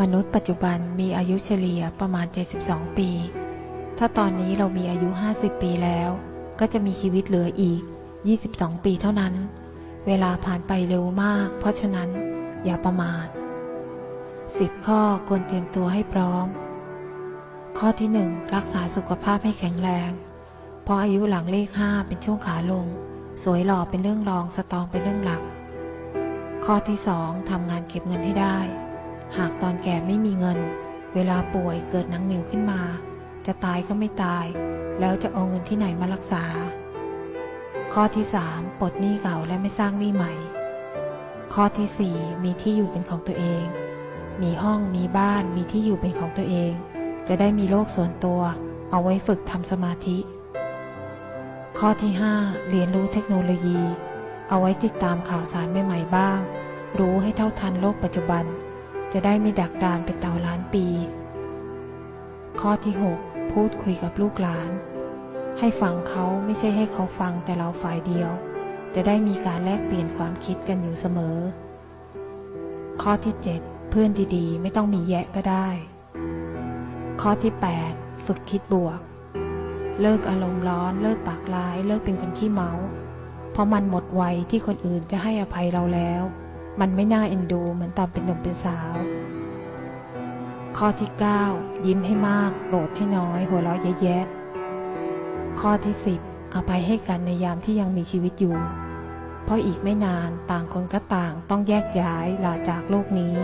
มนุษย์ปัจจุบันมีอายุเฉลี่ยประมาณ 72 ปี ถ้าตอนนี้เรามีอายุ 50 ปีแล้ว ก็จะมีชีวิตเหลืออีก 22 ปีเท่านั้น เวลาผ่านไปเร็วมาก เพราะฉะนั้นอย่าประมาท10 ข้อควรเตรียมตัวให้พร้อม ข้อที่ 1 รักษาสุขภาพให้แข็งแรง เพราะอายุหลังเลข 5 เป็นช่วงขาลง สวยหล่อเป็นเรื่องรองสตองเป็นเรื่องหลัก ข้อที่ 2ทำงานเก็บเงินให้ได้ ลาป่วยเกิดหนังเหนียวขึ้นมา จะตายก็ไม่ตาย แล้วจะเอาเงินที่ไหนมารักษา ข้อที่ 3ปลดหนี้เก่าและไม่สร้างหนี้ใหม่ ข้อที่ 4 มีที่อยู่เป็นของตัวเอง มีห้องมีบ้านมีที่อยู่เป็นของตัวเอง จะได้มีโลกส่วนตัว เอาไว้ฝึกทำสมาธิ ข้อที่ 5 เรียนรู้เทคโนโลยี เอาไว้ติดตามข่าวสารใหม่ๆบ้าง รู้ให้เท่าทันโลกปัจจุบัน จะได้ไม่ดักดานเป็นเต่าล้านปี ข้อที่ 6 พูดคุยกับลูกหลาน ให้ฟังเขาไม่ใช่ให้เขาฟังแต่เราฝ่ายเดียว จะได้มีการแลกเปลี่ยนความคิดกันอยู่เสมอ ข้อที่ 7 เพื่อนดีๆ ไม่ต้องมีแยะก็ได้ ข้อที่ 8 ฝึกคิดบวก เลิกอารมณ์ร้อน เลิกปากร้าย เลิกเป็นคนขี้เมา เพราะมันหมดวัยที่คนอื่นจะให้อภัยเราแล้ว มันไม่น่าเอ็นดูเหมือนตอนเป็นหนุ่มเป็นสาว ข้อที่ 9 ยิ้มให้มากโกรธให้น้อย หัวเราะแย้ๆข้อที่ 10อาไปให้กันในยามที่ยังมีชีวิตอยู่ เพราะอีกไม่นานต่างคนก็ต่างต้องแยกย้ายลาจากโลกนี้